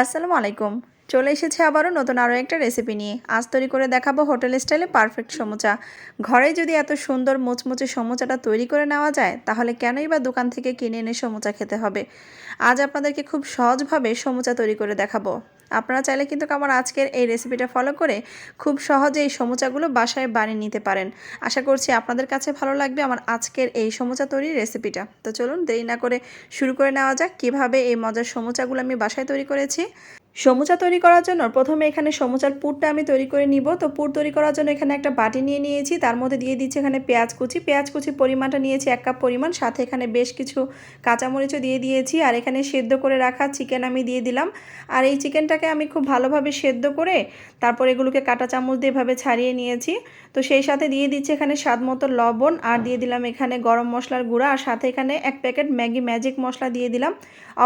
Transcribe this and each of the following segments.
আসসালামু আলাইকুম। চলে এসেছে আবারও নতুন আরও একটা রেসিপি নিয়ে। আজ তৈরি করে দেখাবো হোটেল স্টাইলে পারফেক্ট সমোচা। ঘরে যদি এত সুন্দর মোচমোচে সমোচাটা তৈরি করে নেওয়া যায়, তাহলে কেনই বা দোকান থেকে কিনে এনে সমোচা খেতে হবে? আজ আপনাদেরকে খুব সহজভাবে সমোচা তৈরি করে দেখাবো। আপনারা চাইলে কিন্তু আমার আজকের এই রেসিপিটা ফলো করে খুব সহজে এই সমোচাগুলো বাসায় বানিয়ে নিতে পারেন। আশা করছি আপনাদের কাছে ভালো লাগবে আমার আজকের এই সমোচা তৈরির রেসিপিটা তো চলুন দেরি না করে শুরু করে নেওয়া যাক কীভাবে এই মজার সমোচাগুলো আমি বাসায় তৈরি করেছি। সমুচা তৈরি করার জন্য প্রথমে এখানে সমুচার পুরটা আমি তৈরি করে নিব। তো পুর তৈরি করার জন্য এখানে একটা বাটি নিয়ে নিয়েছি, তার মধ্যে দিয়ে দিচ্ছি এখানে পেঁয়াজ কুচি। পেঁয়াজ কুচি পরিমাণটা নিয়েছি এক কাপ পরিমাণ, সাথে এখানে বেশ কিছু কাঁচামরিচও দিয়ে দিয়েছি, আর এখানে সেদ্ধ করে রাখা চিকেন আমি দিয়ে দিলাম। আর এই চিকেনটাকে আমি খুব ভালোভাবে সেদ্ধ করে, তারপর এগুলোকে কাটা চামচ দিয়ে এভাবে ছাড়িয়ে নিয়েছি। তো সেই সাথে দিয়ে দিচ্ছি এখানে স্বাদ মতো লবণ, আর দিয়ে দিলাম এখানে গরম মশলার গুঁড়া, আর সাথে এখানে এক প্যাকেট ম্যাগি ম্যাজিক মশলা দিয়ে দিলাম।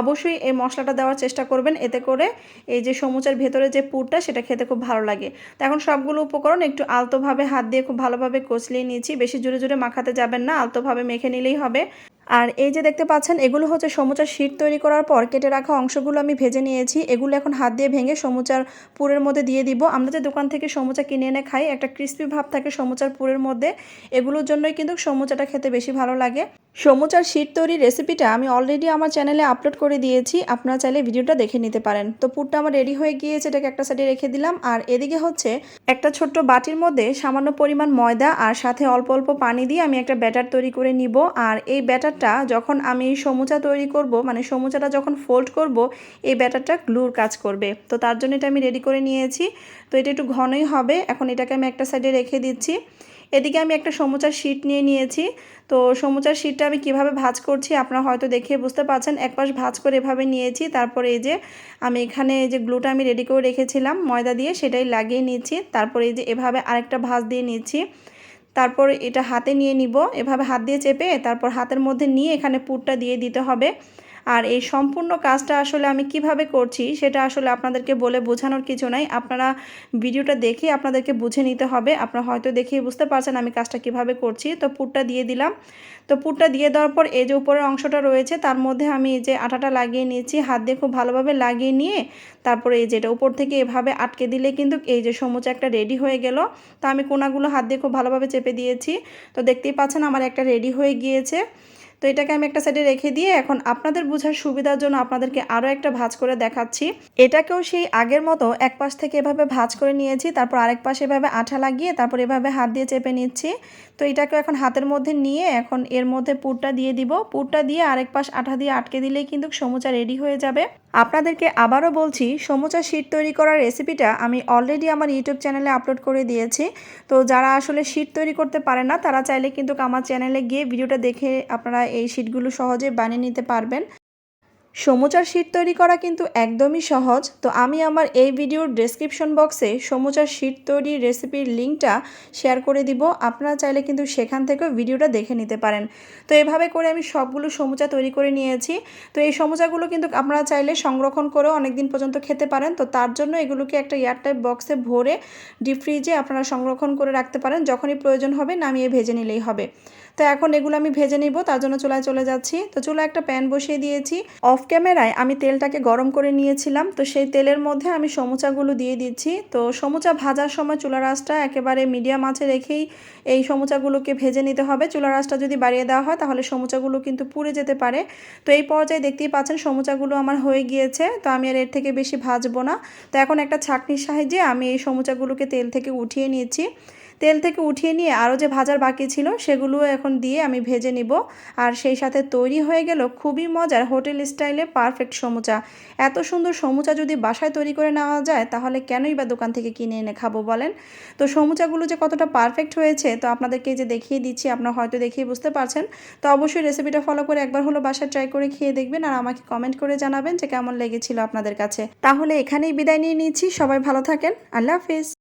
অবশ্যই এই মশলাটা দেওয়ার চেষ্টা করবেন, এতে করে এই যে সমুচার ভেতরে যে পুরটা, সেটা খেতে খুব ভালো লাগে। তো এখন সবগুলো উপকরণ একটু আলতোভাবে হাত দিয়ে খুব ভালোভাবে কচলিয়ে নিয়েছি। বেশি জোরে জোরে মাখাতে যাবেন না, আলতোভাবে মেখে নিলেই হবে। আর এই যে দেখতে পাচ্ছেন, এগুলো হচ্ছে সমুচার শীট তৈরি করার পর কেটে রাখা অংশগুলো আমি ভেজে নিয়েছি। এগুলো এখন হাত দিয়ে ভেঙে সমুচার পুরের মধ্যে দিয়ে দিব। আমরা যে দোকান থেকে সমুচা কিনে এনে খাই, একটা ক্রিস্পি ভাব থাকে সমুচার পুরের মধ্যে। এগুলোর জন্যই কিন্তু সমুচাটা খেতে বেশি ভালো লাগে। সমুচার শীট তৈরির রেসিপিটা আমি অলরেডি আমার চ্যানেলে আপলোড করে দিয়েছি। আপনারা চাইলে ভিডিওটা দেখে নিতে পারেন। তো পুরটা আমার রেডি হয়ে গিয়েছে, এটাকে একটা সাইডে রেখে দিলাম। আর এদিকে হচ্ছে একটা ছোট্ট বাটির মধ্যে সামান্য পরিমাণ ময়দা আর সাথে অল্প অল্প পানি দিয়ে আমি একটা ব্যাটার তৈরি করে নিব। আর এই ব্যাটারটা যখন আমি সমুচা তৈরি করব মানে সমুচাটা যখন ফোল্ড করব, এই ব্যাটারটা গ্লুর কাজ করবে। তো তার জন্য এটা আমি রেডি করে নিয়েছি। তো এটা একটু ঘনই হবে। এখন এটাকে আমি একটা সাইডে রেখে দিচ্ছি। এদিকে আমি একটা সমুচার শিট নিয়ে নিয়েছি। তো সমুচার শিটটা আমি কীভাবে ভাজ করছি আপনারা হয়তো দেখে বুঝতে পারছেন। এক পাশ ভাজ করে এভাবে নিয়েছি, তারপরে এই যে আমি এখানে এই যে গ্লুটা আমি রেডি করে রেখেছিলাম, ময়দা দিয়ে সেটাই লাগিয়ে নিচ্ছি তারপরে এই যে এভাবে আরেকটা ভাজ দিয়ে নিচ্ছি তারপর এটা হাতে নিয়ে নিব, এভাবে হাত দিয়ে চেপে তারপর হাতের মধ্যে নিয়ে এখানে পুরটা দিয়ে দিতে হবে। আর এই সম্পূর্ণ কাজটা আসলে আমি কীভাবে করছি সেটা আসলে আপনাদেরকে বলে বোঝানোর কিছু নাই। আপনারা ভিডিওটা দেখে আপনাদেরকে বুঝে নিতে হবে। আপনারা হয়তো দেখেই বুঝতে পারছেন আমি কাজটা কীভাবে করছি। তো পুরটা দিয়ে দিলাম। তো পুরটা দিয়ে দেওয়ার পর এই যে উপরের অংশটা রয়েছে, তার মধ্যে আমি এই যে আটাটা লাগিয়ে নিয়েছি। হাত দিয়ে খুব ভালোভাবে লাগিয়ে নিয়ে তারপরে এই যেটা উপর থেকে এভাবে আটকে দিলে কিন্তু এই যে সমুচা একটা রেডি হয়ে গেল। তা আমি কোনাগুলো হাত দিয়ে খুব ভালোভাবে চেপে দিয়েছি। তো দেখতেই পাচ্ছেন আমার একটা রেডি হয়ে গিয়েছে। তো এটাকে আমি একটা সাইডে রেখে দিয়ে এখন আপনাদের বোঝার সুবিধার জন্য আপনাদেরকে আরও একটা ভাজ করে দেখাচ্ছি। এটাকেও সেই আগের মতো এক পাশ থেকে এভাবে ভাজ করে নিয়েছি, তারপর আরেক পাশে এভাবে আঠা লাগিয়ে তারপর এভাবে হাত দিয়ে চেপে নিচ্ছি। তো এটাকেও এখন হাতের মধ্যে নিয়ে এখন এর মধ্যে পুরটা দিয়ে দিব। পুরটা দিয়ে আরেক পাশ আঠা দিয়ে আটকে দিলেই কিন্তু সমুচা রেডি হয়ে যাবে। আপনাদেরকে আবারও বলছি, সমুচা শীট তৈরি করার রেসিপিটা আমি অলরেডি আমার ইউটিউব চ্যানেলে আপলোড করে দিয়েছি। তো যারা আসলে শীট তৈরি করতে পারে না, তারা চাইলে কিন্তু আমার চ্যানেলে গিয়ে ভিডিওটা দেখে আপনারা এই শীটগুলো সহজে বানিয়ে নিতে পারবেন। সমুচার শীট তৈরি করা কিন্তু একদমই সহজ। তো আমি আমার এই ভিডিওর ডেসক্রিপশন বক্সে সমুচার শীট তৈরির রেসিপির লিঙ্কটা শেয়ার করে দিব। আপনারা চাইলে কিন্তু সেখান থেকেও ভিডিওটা দেখে নিতে পারেন। তো এভাবে করে আমি সবগুলো সমুচা তৈরি করে নিয়েছি। তো এই সমুচাগুলো কিন্তু আপনারা চাইলে সংরক্ষণ করেও অনেক দিন পর্যন্ত খেতে পারেন। তো তার জন্য এগুলোকে একটা এয়ারটাইপ বক্সে ভরে ডিপ ফ্রিজে আপনারা সংরক্ষণ করে রাখতে পারেন। যখনই প্রয়োজন হবে নামিয়ে ভেজে নিলেই হবে। তো এখন এগুলো আমি ভেজে নিব, তার জন্য চুলায় চলে যাচ্ছি। তো চুলা একটা প্যান বসিয়ে দিয়েছি। অফ ক্যামেরায় আমি তেলটাকে গরম করে নিয়েছিলাম, তো সেই তেলের মধ্যে আমি সমুচাগুলো দিয়ে দিচ্ছি। তো সমুচা ভাজার সময় চুলা আঁচটা একেবারে মিডিয়াম আঁচে রেখেই এই সমুচাগুলোকে ভেজে নিতে হবে। চুলা আঁচটা যদি বাড়িয়ে দেওয়া হয়, তাহলে সমুচাগুলো কিন্তু পুড়ে যেতে পারে। তো এই পর্যায়ে দেখতেই পাচ্ছেন সমুচাগুলো আমার হয়ে গিয়েছে, তো আমি আর এর থেকে বেশি ভাজবো না। তো এখন একটা ছাকনির সাহায্যে আমি এই সমুচাগুলোকে তেল থেকে উঠিয়ে নিয়েছি। তেল থেকে উঠিয়ে নিয়ে আরও যে ভাজার বাকি ছিল সেগুলো এখন দিয়ে আমি ভেজে নিব। আর সেই সাথে তৈরি হয়ে গেল খুবই মজার হোটেল স্টাইলে পারফেক্ট সমুচা। এত সুন্দর সমুচা যদি বাসায় তৈরি করে নেওয়া যায়, তাহলে কেনই বা দোকান থেকে কিনে এনে খাব বলেন? তো সমুচাগুলো যে কতটা পারফেক্ট হয়েছে, তো আপনাদেরকে যে দেখিয়ে দিচ্ছি, আপনারা হয়তো দেখিয়ে বুঝতে পারছেন। তো অবশ্যই রেসিপিটা ফলো করে একবার হলো বাসায় ট্রাই করে খেয়ে দেখবেন আর আমাকে কমেন্ট করে জানাবেন যে কেমন লেগেছিল আপনাদের কাছে। তাহলে এখানেই বিদায় নিয়ে নিচ্ছি, সবাই ভালো থাকেন, আল্লাহ হাফিজ।